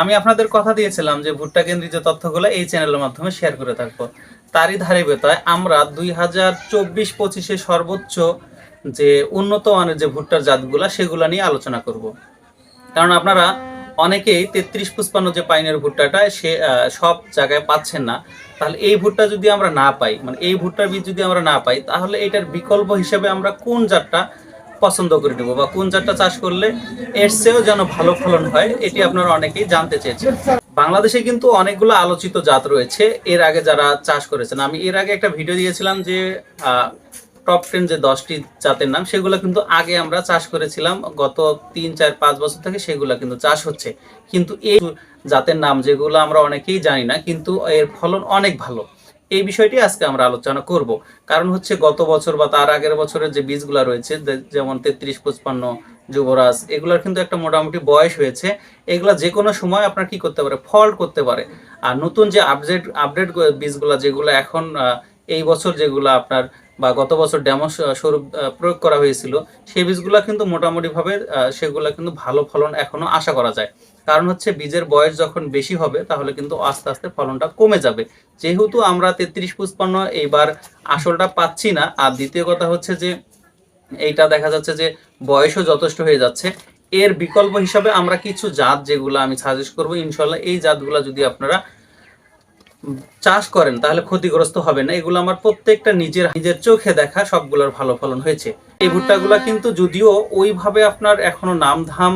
আমি আপনাদের কথা দিয়েছিলাম যে ভুট্টা কেন্দ্রিত তথ্যগুলো এই চ্যানেলের মাধ্যমে শেয়ার করে থাকব। তারই ধারাবাহিকতায় আমরা দুই হাজার চব্বিশ পঁচিশে সর্বোচ্চ যে উন্নত মানের যে ভুট্টার জাতগুলা সেগুলা নিয়ে আলোচনা করব। কারণ আপনারা অনেকেই তেত্রিশ পুষ্পান্ন যে পাইনের ভুট্টাটা সে সব জায়গায় পাচ্ছেন না। তাহলে এই ভুট্টা যদি আমরা না পাই মানে এই ভুট্টার বীজ যদি আমরা না পাই, তাহলে এটার বিকল্প হিসেবে আমরা কোন জাতটা পছন্দ করে নেব বা কোন জাতটা চাষ করলে এর চেয়েও যেন ভালো ফলন হয়, এটি আপনারা অনেকেই জানতে চেয়েছেন। বাংলাদেশে কিন্তু অনেকগুলো আলোচিত জাত রয়েছে, এর আগে যারা চাষ করেছেন। আমি এর আগে একটা ভিডিও দিয়েছিলাম যে টপ টেন যে দশটি জাতের নাম, সেগুলো কিন্তু আগে আমরা চাষ করেছিলাম। গত তিন, চার, পাঁচ বছর থেকে সেগুলো কিন্তু চাষ হচ্ছে। কিন্তু এই জাতের নাম, যেগুলো আমরা অনেকেই জানি না, কিন্তু এর ফলন অনেক ভালো। এই বিষয়টি আজকে আমরা আলোচনা করব। কারণ হচ্ছে গত বছর বা তার আগের বছরের যে বীজগুলো রয়েছে যেমন তেত্রিশ, পঁচপান্ন, যুবরাজ, এগুলোর কিন্তু একটা মোটামুটি বয়স হয়েছে। এগুলা যে কোনো সময় আপনার কি করতে পারে? ফল্ট করতে পারে। আর নতুন যে আপডেট আপডেট বীজগুলো যেগুলো এখন এই বছর যেগুলো আপনার বা গত বছর ডেমো স্বরূপ প্রয়োগ করা হয়েছিল, সেই বীজগুলো কিন্তু মোটামুটিভাবে সেগুলো কিন্তু ভালো ফলন এখনও আশা করা যায়। কারণ হচ্ছে বীজের বয়স যখন বেশি হবে, তাহলে কিন্তু আস্তে আস্তে ফলনটা কমে যাবে। যেহেতু আমরা তেত্রিশ পুষ্পান্ন এইবার আসলটা পাচ্ছি না, আর দ্বিতীয় কথা হচ্ছে যে, এইটা দেখা যাচ্ছে যে বয়সও যথেষ্ট হয়ে যাচ্ছে। এর বিকল্প হিসাবে আমরা কিছু জাত যেগুলো আমি সাজেস্ট করব, ইনশাল্লাহ এই জাতগুলো যদি আপনারা চাষ করেন তাহলে ক্ষতিগ্রস্ত হবে না। এগুলো আমার প্রত্যেকটা নিজের নিজের চোখে দেখা সবগুলোর ভালো ফলন হয়েছে। এই ভুট্টাগুলা কিন্তু যদিও ওইভাবে আপনার এখনও নাম ধাম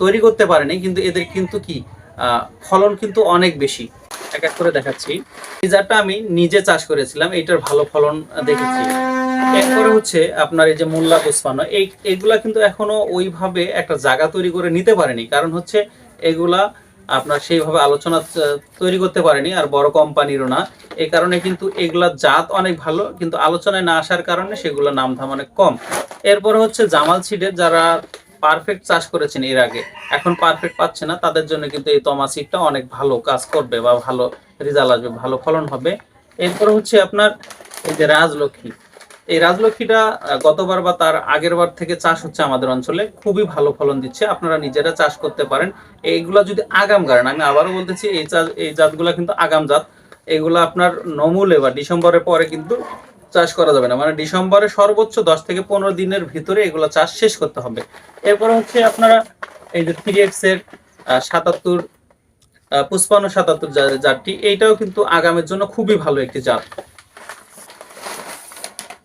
তৈরি করতে পারেনি কিন্তু এদের কিন্তু কি ফলন কিন্তু অনেক বেশি। এক এক করে দেখাচ্ছি। এই আমি নিজে চাষ করেছিলাম এইটার ভালো ফলন দেখেছি। এরপরে হচ্ছে আপনার এই যে মোল্লা পুষ্পানো এই এগুলা কিন্তু এখনও ওইভাবে একটা জায়গা তৈরি করে নিতে পারেনি। কারণ হচ্ছে এগুলা আপনার সেইভাবে আলোচনা তৈরি করতে পারেনি, আর বড় কোম্পানিরও না। এই কারণে কিন্তু এগুলা জাত অনেক ভালো, কিন্তু আলোচনায় না আসার কারণে সেগুলো নাম ধাম অনেক কম। এরপরে হচ্ছে জামাল সিডের যারা পারফেক্ট চাষ করেছেন এর আগে, এখন পারফেক্ট পাচ্ছে না, তাদের জন্য কিন্তু এই তমা সিডটা অনেক ভালো কাজ করবে বা ভালো রেজাল্ট আসবে, ভালো ফলন হবে। এরপরে হচ্ছে আপনার এই যে রাজলক্ষ্মী এই রাজলক্ষ্মীটা গতবার বা তার আগের বার থেকে চাষ হচ্ছে আমাদের অঞ্চলে, খুবই ভালো ফলন দিচ্ছে, আপনারা নিজেরা চাষ করতে পারেন। এইগুলা যদি আগাম গাড়েন, আমি আবারও বলতেছি, এই চাষ, এই জাতগুলা কিন্তু আগাম জাত। এগুলো আপনার নমুলে বা ডিসেম্বরের পরে কিন্তু চাষ করা যাবে না। মানে ডিসেম্বরে সর্বোচ্চ দশ থেকে পনেরো দিনের ভিতরে এগুলো চাষ শেষ করতে হবে। এরপরে হচ্ছে আপনারা এই যে থ্রি এক্সের সাতাত্তর পুষ্পান্ন সাতাত্তর জাতটি, এইটাও কিন্তু আগামের জন্য খুবই ভালো একটি জাত।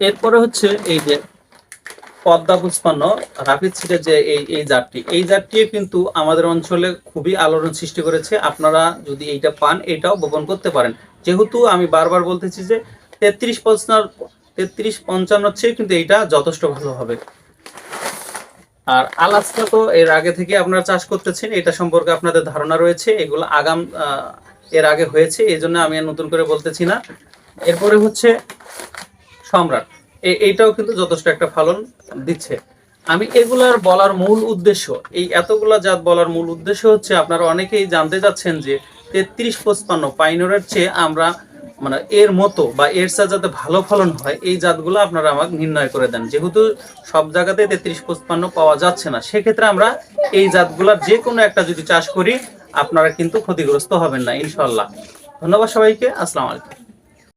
এরপরে হচ্ছে এই যে পদ্মা পুষ্পান্ন, রাফিদ সিটের যে এই এই জাতটি এই জাতটি কিন্তু আমাদের অঞ্চলে খুবই আলোড়ন সৃষ্টি করেছে। আপনারা যদি এইটা পান, এটাও বপন করতে পারেন। যেহেতু আমি বারবার বলতেছি যে তেত্রিশ পঞ্চান্ন, তেত্রিশ পঞ্চান্নর চেয়ে কিন্তু এইটা যথেষ্ট ভালো হবে। আর আলাস্কা তো এর আগে থেকে আপনারা চাষ করতেছেন, এটা সম্পর্কে আপনাদের ধারণা রয়েছে। এগুলো আগাম এর আগে হয়েছে, এই জন্য আমি নতুন করে বলতেছি না। এরপরে হচ্ছে সম্রাট। এইটাও কিন্তু যথেষ্ট একটা ফলন দিচ্ছে। আমি এগুলার বলার মূল উদ্দেশ্য, এই এতগুলা জাত বলার মূল উদ্দেশ্য হচ্ছে আপনারা অনেকেই জানতে যাচ্ছেন যে তেত্রিশ পঁচপান্ন পাইনরের চেয়ে আমরা মানে এর মতো বা এর চেয়ে যাতে ভালো ফলন হয়, এই জাতগুলো আপনারা আমাকে নির্ণয় করে দেন। যেহেতু সব জায়গাতে তেত্রিশ পঁচপান্ন পাওয়া যাচ্ছে না, সেক্ষেত্রে আমরা এই জাতগুলার যে কোনো একটা যদি চাষ করি, আপনারা কিন্তু ক্ষতিগ্রস্ত হবেন না ইনশাল্লাহ ধন্যবাদ সবাইকে, আসসালামু আলাইকুম।